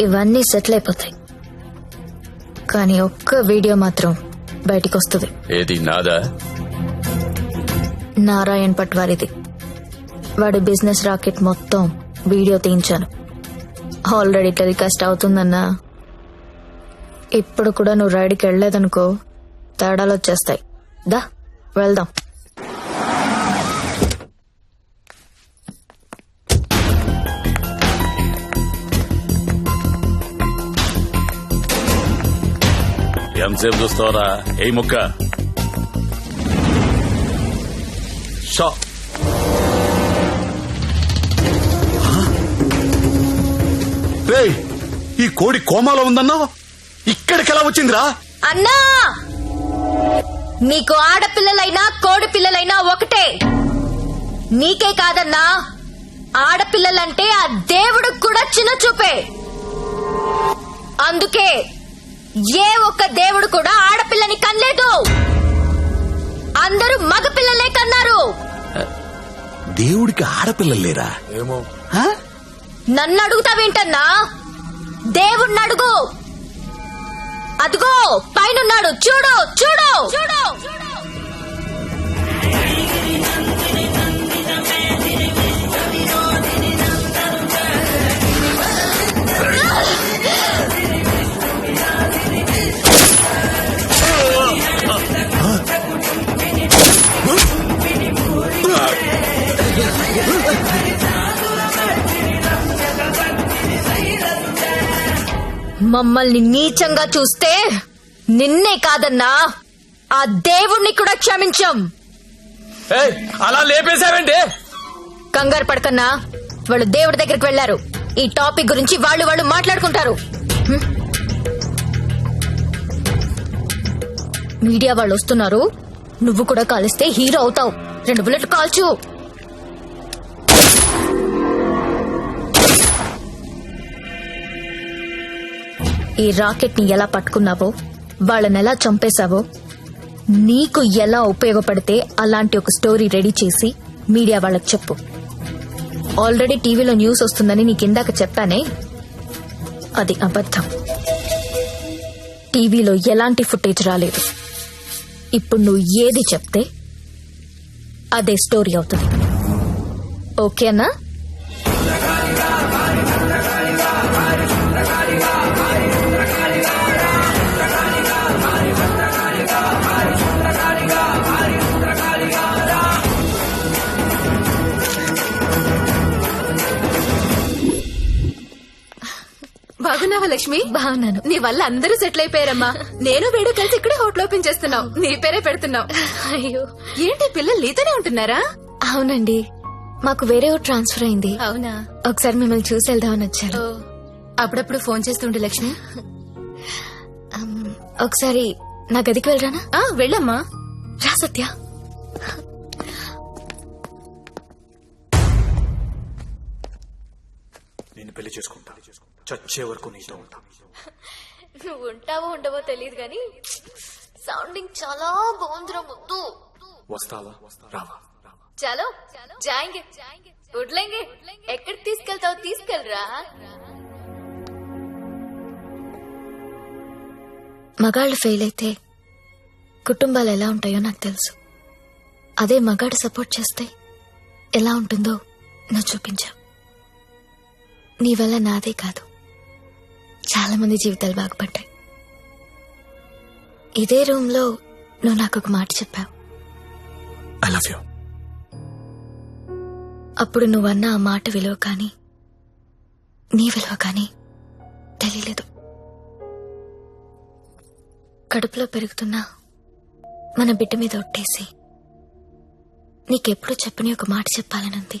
ఇవన్నీ సెటిల్ అయిపోతాయి. కానీ ఒక్క వీడియో మాత్రం బయటికి వస్తుంది ఏది నాదా? నారాయణ్ పట్వారిది వాడి బిజినెస్ రాకెట్ మొత్తం వీడియో తీయించాను. ఆల్రెడీ టెలికాస్ట్ అవుతుందన్నా. ఇప్పుడు కూడా నువ్వు రైడ్కి వెళ్ళలేదనుకో తేడాలు వచ్చేస్తాయి దా వెళ్దాం. ఎంతసేపు చూస్తావరా? ఏ ముక్క. షా. రేయ్ ఈ కోడి కోమాలో ఉందన్నావు? ఇక్కడికి ఎలా వచ్చిందిరా? అన్నా! నీకు ఆడపిల్లలైనా కోడి పిల్లలైనా ఒకటే. నీకే కాదన్నా ఆడపిల్లలంటే ఆ దేవుడు కూడా చిన్న చూపే అందుకే ఏ ఒక్క దేవుడు కూడా ఆడపిల్లని కనలేదు. అందరూ మగపిల్లలే కన్నారు. దేవుడికి ఆడపిల్లలు లేరా? ఏమో? నన్ను అడుగుతావేంటన్నా? దేవుణ్ణి అడుగు. అదిగో పైనున్నాడు. చూడు చూడు. మమ్మల్ని నీచంగా చూస్తే నిన్నే కాదన్నా ఆ దేవుణ్ణి కూడా క్షమించం. అలా లేపేశావేంటి? కంగారు పడకన్నా వాళ్ళు దేవుడి దగ్గరికి వెళ్ళారు ఈ టాపిక్ గురించి వాళ్ళు వాళ్ళు మాట్లాడుకుంటారు. మీడియా వాళ్ళు వస్తున్నారు. నువ్వు కూడా కాలిస్తే హీరో అవుతావు. రెండు బుల్లెట్ కాల్చు. ఈ రాకెట్ని ఎలా పట్టుకున్నావో వాళ్ళని ఎలా చంపేశావో నీకు ఎలా ఉపయోగపడితే అలాంటి ఒక స్టోరీ రెడీ చేసి మీడియా వాళ్ళకి చెప్పు. ఆల్రెడీ టీవీలో న్యూస్ వస్తుందని నీకు ఇందాక చెప్పానే? అది అబద్ధం. టీవీలో ఎలాంటి ఫుటేజ్ రాలేదు. ఇప్పుడు నువ్వు ఏది చెప్తే అదే స్టోరీ అవుతుంది. ఓకేనా? బాగున్నావా లక్ష్మి? బాగున్నాను. నీ వల్ల అందరూ సెటిల్ అయిపోయారమ్మా. నేను వీడు కలిసి ఇక్కడే హోటల్ ఓపెన్ చేస్తున్నావు. నీ పేరే పెడుతున్నావు. అయ్యో. ఏంటి పిల్లలు నీతోనే ఉంటున్నారా? అవునండి. మాకు వేరే ఊరు ట్రాన్స్ఫర్ అయింది. అవునా? ఒకసారి మిమ్మల్ని చూసి వెళ్దామని వచ్చాను. అప్పుడప్పుడు ఫోన్ చేస్తుండే లక్ష్మి. ఒకసారి నా గదికి వెళ్ళరానా? ఆ వెళ్ళమ్మా. రా సత్య. పెళ్ళి చేసుకుంటా. చచ్చే వరకు నీతో ఉంటా. నువ్వు ఉంటావో ఉండవో తెలియదు కానీ సౌండింగ్ చాలా బాగుందిరా ముద్దు. వస్తావా? రావా. చలో జాయింగే. వడ్లేంగే. ఎక్కడికి తీసుకెళ్తావు తీసుకెళ్ళరా. మగాళ్ళు ఫెయిల్ అయితే కుటుంబాలు ఎలా ఉంటాయో నాకు తెలుసు. అదే మగాడు సపోర్ట్ చేస్తే ఎలా ఉంటుందో నువ్వు చూపించావు నీ వల్ల నాదే కాదు. చాలా మంది జీవితాలు బాగుపడ్డాయి. ఇదే రూమ్లో నువ్వు నాకు ఒక మాట చెప్పావు. ఐ లవ్ యూ అప్పుడు నువ్వన్న ఆ మాట విలువ కానీ నీ విలువ కానీ తెలియలేదు. కడుపులో పెరుగుతున్న మన బిడ్డ మీద ఒట్టేసి నీకెప్పుడు చెప్పని ఒక మాట చెప్పాలనుంది.